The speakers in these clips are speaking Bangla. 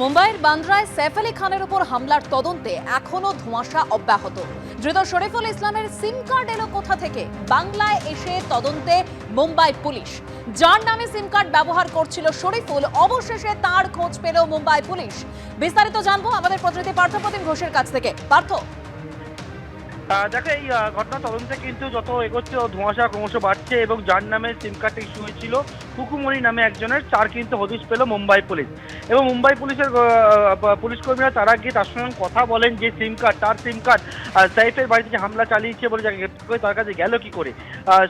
মুম্বাইয়ের বান্দ্রায় সৈফ আলী খানের উপর হামলার তদন্তে এখনও ধোঁয়াশা অব্যাহত। ধৃত শরীফুল ইসলামের সিম কার্ড এলো কোথা থেকে? বাংলায় এসে তদন্তে মুম্বাই পুলিশ। যার নামে সিম কার্ড ব্যবহার করছিল শরীফুল, অবশেষে তার খোঁজ পেল মুম্বাই পুলিশ। বিস্তারিত জানব আমাদের প্রতিনিধি পার্থপ্রতিম ঘোষের কাছ থেকে। পার্থ? দেখো, এই ঘটনা তদন্তে কিন্তু যত এগোচ্ছে, ধোঁয়াশা ক্রমশ বাড়ছে এবং যার নামে সিম কার্ডটা ইস্যু হয়েছিল, কুকুমণি নামে একজনের চার কিন্তু হদিশ পেল মুম্বাই পুলিশ। এবং মুম্বাই পুলিশের পুলিশ কর্মীরা তারা গিয়ে তার সঙ্গে কথা বলেন যে সিম কার্ড তার সিম কার্ড সাইফের বাড়িতে যে হামলা চালিয়েছে বলে যাকে গ্রেপ্তার করে তার কাছে গেল কি করে?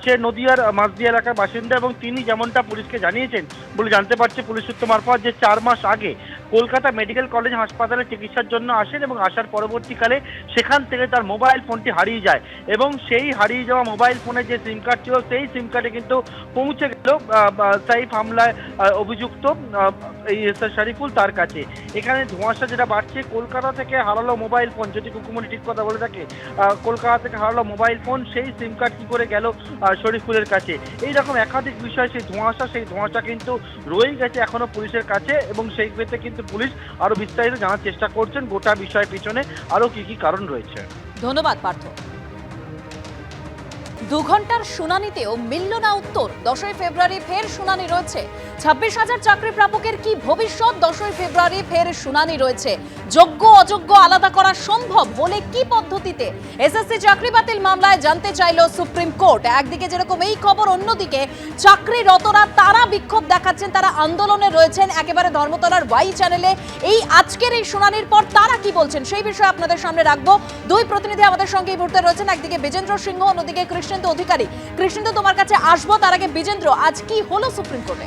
সে নদিয়ার মাসদিয়া এলাকার বাসিন্দা এবং তিনি যেমনটা পুলিশকে জানিয়েছেন বলে জানতে পারছে পুলিশ সূত্র মারফত যে চার মাস আগে কলকাতা মেডিকেল কলেজ হাসপাতালে চিকিৎসার জন্য আসেন এবং আসার পরবর্তীকালে সেখান থেকে তার মোবাইল ফোনটি হারিয়ে যায় এবং সেই হারিয়ে যাওয়া মোবাইল ফোনে যে সিম কার্ড ছিল, সেই সিম কার্ডে কিন্তু পৌঁছে গেল সাইফ হামলায় অভিযুক্ত শরীফুল তার কাছে। এখানে ধোঁয়াশা যেটা বাড়ছে, কলকাতা থেকে হারালো মোবাইল ফোন, যদি কুকুমনি ঠিক কথা বলে থাকে কলকাতা থেকে হারালো মোবাইল ফোন, সেই সিম কার্ড কি করে গেল শরীফুলের কাছে। এই রকম একাধিক বিষয়, সেই ধোঁয়াশা সেই ধোঁয়াশা কিন্তু রয়েই গেছে এখনও পুলিশের কাছে এবং সেই ক্ষেত্রে কিন্তু পুলিশ আরও বিস্তারিত জানার চেষ্টা করছেন। গোটা বিষয়ের পিছনে আরও কি কি কারণ রয়েছে। ধন্যবাদ, পার্থ। দু ঘণ্টার শুনানিতেও মিলল না উত্তর। দশই ফেব্রুয়ারি ফের শুনানি রয়েছে। ছাব্বিশ হাজার চাকরি প্রাপকের কি ভবিষ্যৎ? দশই ফেব্রুয়ারি ফের শুনানি রয়েছে। যোগ্য, অযোগ্য আলাদা করা সম্ভব হলে কি পদ্ধতিতে এসএসসি চাকরি বাতিল মামলায় জানতে চাইল সুপ্রিম কোর্ট? একদিকে যেরকম এই খবর, অন্যদিকে চাকরিরতরা তারা বিক্ষোভ দেখাচ্ছেন, তারা আন্দোলনে রয়েছেন। একেবারে ধর্মতলার ওয়াই চ্যানেলে এই আজকের এই শুনানির পর তারা কি বলছেন? সেই বিষয়ে আপনাদের সামনে রাখব। দুই প্রতিনিধি আমাদের সঙ্গে এই মুহূর্তে রয়েছেন। একদিকে বিজেন্দ্র সিংহ, অন্যদিকে কৃষ্ণেন্দু অধিকারী। কৃষ্ণেন্দু তোমার কাছে আসব তার আগে বিজেন্দ্র আজ কি হলো সুপ্রিম কোর্টে?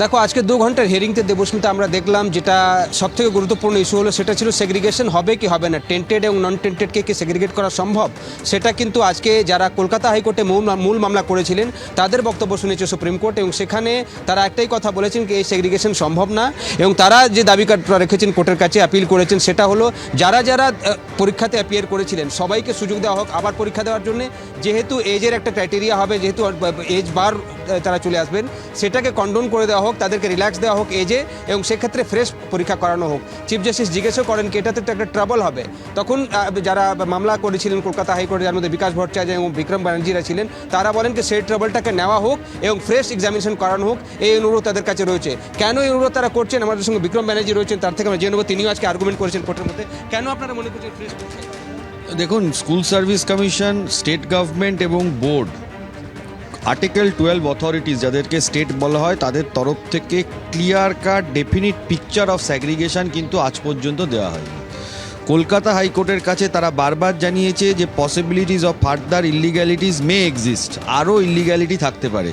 দেখো, আজকে দু ঘণ্টার হিয়ারিংতে দেবস্মিতা আমরা দেখলাম যেটা সব থেকে গুরুত্বপূর্ণ ইস্যু হলো, সেটা ছিল সেগ্রিগেশন হবে কি হবে না? টেন্টেড এবং নন টেন্টেডকে কি সেগ্রিগেট করা সম্ভব? সেটা কিন্তু আজকে যারা কলকাতা হাইকোর্টে মূল মূল মামলা করেছিলেন, তাদের বক্তব্য শুনেছে সুপ্রিম কোর্ট এবং সেখানে তারা একটাই কথা বলেছেন কি এই সেগ্রিগেশন সম্ভব না এবং তারা যে দাবি রেখেছেন কোর্টের কাছে অ্যাপিল করেছেন, সেটা হলো যারা যারা পরীক্ষাতে অ্যাপিয়ার করেছিলেন, সবাইকে সুযোগ দেওয়া হোক, আবার পরীক্ষা দেওয়ার জন্য। যেহেতু এজের একটা ক্রাইটেরিয়া হবে, যেহেতু এজ বার তারা চলে আসবেন। সেটাকে কন্ডোন করে দেওয়া হোক, তাদেরকে রিল্যাক্স দেওয়া হোক এজে এবং সেক্ষেত্রে ফ্রেশ পরীক্ষা করানো হোক। চিফ জাস্টিস জিজ্ঞেসও করেন কি, এটাতে তো একটা ট্রাবল হবে। তখন যারা মামলা করেছিলেন, কলকাতা হাইকোর্টে যার মধ্যে বিকাশ ভট্টাচার্য এবং বিক্রম ব্যানার্জিরা ছিলেন, তারা বলেন কি, সেই ট্রাবলটাকে নেওয়া হোক এবং ফ্রেশ এক্সামিনেশন করানো হোক, এই অনুরোধ তাদের কাছে রয়েছে। কেন এই অনুরোধ তারা করছেন? আমাদের সঙ্গে বিক্রম ব্যানার্জি রয়েছেন, তার থেকে আমরা জেনে নেব। তিনিও আজকে আর্গুমেন্ট করেছেন কোর্টের মধ্যে। কেন আপনারা মনে করছেন ফ্রেশ দেখুন school service commission state government এবং বোর্ড আর্টিকেল টুয়েলভ অথরিটিস যাদেরকে স্টেট বলা হয়, তাদের তরফ থেকে clear cut definite picture of segregation কিন্তু আজ পর্যন্ত দেওয়া হয়নি। কলকাতা হাইকোর্টের কাছে তারা বারবার জানিয়েছে যে possibilities of further illegalities may exist আরও ইলিগ্যালিটি থাকতে পারে।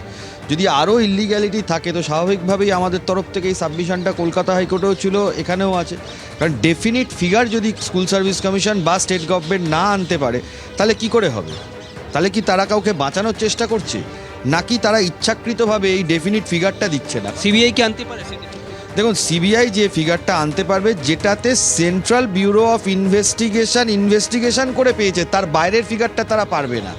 যদি আরও ইলিগ্যালিটি থাকে, তো স্বাভাবিকভাবেই আমাদের তরফ থেকে এই সাবমিশনটা কলকাতা হাইকোর্টেও ছিল, এখানেও আছে। কারণ ডেফিনিট ফিগার যদি স্কুল সার্ভিস কমিশন বা স্টেট গভর্নমেন্ট না আনতে পারে, তাহলে কি করে হবে? তাহলে কি তারা কাউকে বাঁচানোর চেষ্টা করছে? নাকি তারা ইচ্ছাকৃতভাবে এই ডেফিনিট ফিগারটা দিচ্ছে না? সিবিআই কি আনতে পারে দেখুন সিবিআই যে ফিগারটা আনতে পারবে যেটাতে central bureau of investigation investigation করে পেয়েছে তার বাইরের ফিগারটা তারা পারবে না।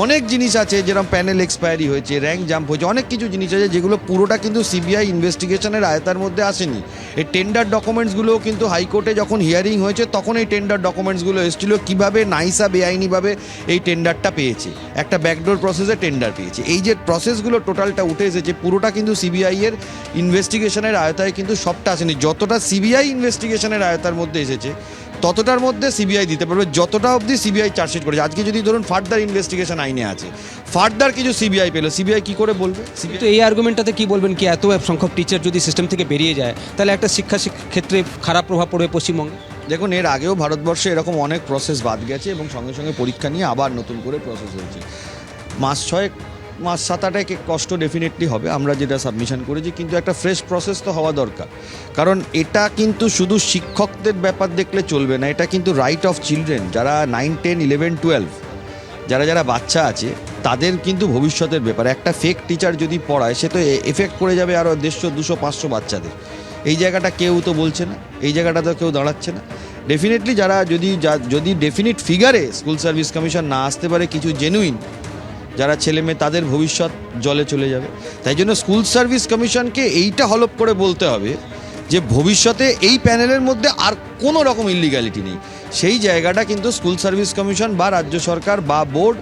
অনেক জিনিস আছে, যেরকম প্যানেল এক্সপায়ারি হয়েছে র্যাঙ্ক জাম্প হয়েছে, অনেক কিছু জিনিস আছে যেগুলো পুরোটা কিন্তু সিবিআই ইনভেস্টিগেশনের আয়তার মধ্যে আসেনি। এই টেন্ডার ডকুমেন্টসগুলোও কিন্তু হাইকোর্টে যখন হিয়ারিং হয়েছে, তখন এই টেন্ডার ডকুমেন্টসগুলো এসেছিল, কীভাবে নাইসা বেআইনিভাবে এই টেন্ডারটা পেয়েছে। একটা ব্যাকডোর প্রসেসে টেন্ডার পেয়েছে। এই যে প্রসেসগুলো টোটালটা উঠে এসেছে, পুরোটা কিন্তু সিবিআইয়ের ইনভেস্টিগেশনের আয়তায় কিন্তু সবটা আসেনি। যতটা সিবিআই ইনভেস্টিগেশনের আয়তার মধ্যে এসেছে ততটার মধ্যে সিবিআই দিতে পারবে। যতটা অবধি সিবিআই চার্জশিট করেছে। আজকে যদি ধরুন ফার্দার ইনভেস্টিগেশন আইনে আছে ফার্দার কিছু সিবিআই পেল সিবিআই কি করে বলবে? কিন্তু এই আর্গুমেন্টটাতে কি বলবেন কি এত সংখ্যক টিচার যদি সিস্টেম থেকে বেরিয়ে যায় তাহলে একটা শিক্ষা শিক- ক্ষেত্রে খারাপ প্রভাব পড়বে পশ্চিমবঙ্গে? দেখুন এর আগেও ভারতবর্ষে এরকম অনেক প্রসেস বাদ গেছে এবং সঙ্গে সঙ্গে পরীক্ষা নিয়ে আবার নতুন করে প্রসেস হয়েছে। মাস ছয়েক মাস সাত আট কষ্ট ডেফিনেটলি হবে, আমরা যেটা সাবমিশন করেছি, কিন্তু একটা ফ্রেশ প্রসেস তো হওয়া দরকার। কারণ এটা কিন্তু শুধু শিক্ষকদের ব্যাপার দেখলে চলবে না, এটা কিন্তু রাইট অফ চিলড্রেন যারা নাইন টেন ইলেভেন টুয়েলভ যারা যারা বাচ্চা আছে, তাদের কিন্তু ভবিষ্যতের ব্যাপার। একটা ফেক টিচার যদি পড়ায়, সে তো এফেক্ট করে যাবে আরও দেড়শো, দুশো, পাঁচশো বাচ্চাদের। এই জায়গাটা কেউ তো বলছে না, এই জায়গাটা তো কেউ দাঁড়াচ্ছে না। ডেফিনেটলি যারা যদি যদি ডেফিনিট ফিগারে স্কুল সার্ভিস কমিশন না আসতে পারে, কিছু জেনুইন যারা ছেলে মেয়ে, তাদের ভবিষ্যৎ জলে চলে যাবে। তাই জন্য স্কুল সার্ভিস কমিশনকে এইটা হলপ করে বলতে হবে যে, ভবিষ্যতে এই প্যানেলের মধ্যে আর কোনো রকম ইলিগ্যালিটি নেই। সেই জায়গাটা কিন্তু স্কুল সার্ভিস কমিশন বা রাজ্য সরকার বা বোর্ড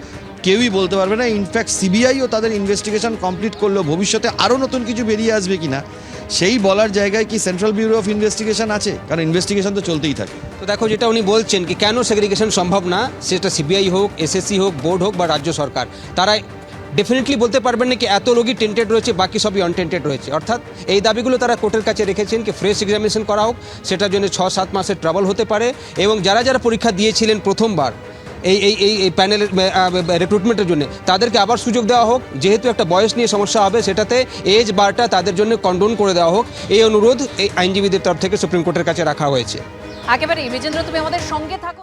কেউই বলতে পারবে না। ইনফ্যাক্ট সিবিআইও তাদের ইনভেস্টিগেশন কমপ্লিট করল ভবিষ্যতে আরও নতুন কিছু বেরিয়ে আসবে কিনা, সেই বলার জায়গায় কি সেন্ট্রাল ব্যুরো অফ ইনভেস্টিগেশন আছে? কারণ ইনভেস্টিগেশন তো চলতেই থাকে। তো দেখো, যেটা উনি বলছেন কি, কেন সেগ্রিগেশন সম্ভব না, সেটা সিবিআই হোক এসএসসি হোক বোর্ড হোক বা রাজ্য সরকার, তারা ডেফিনেটলি বলতে পারবেন না কি, এত লোকই টেন্টেড রয়েছে, বাকি সবই অনটেন্টেড রয়েছে। অর্থাৎ এই দাবিগুলো তারা কোর্টের কাছে রেখেছেন কি ফ্রেশ এক্সামিনেশন করা হোক, সেটার জন্য ছ সাত মাসের ট্রাভেল হতে পারে, এবং যারা যারা পরীক্ষা দিয়েছিলেন প্রথমবার এই এই এই এই প্যানেলের রিক্রুটমেন্টের জন্য। তাদেরকে আবার সুযোগ দেওয়া হোক, যেহেতু একটা বয়স নিয়ে সমস্যা হবে, সেটাতে এজ বারটা তাদের জন্য কন্ডোন করে দেওয়া হোক। এই অনুরোধ এই আইনজীবীদের তরফ থেকে সুপ্রিম কোর্টের কাছে রাখা হয়েছে। একেবারে বিজেন্দ্র তুমি আমাদের সঙ্গে থাকো।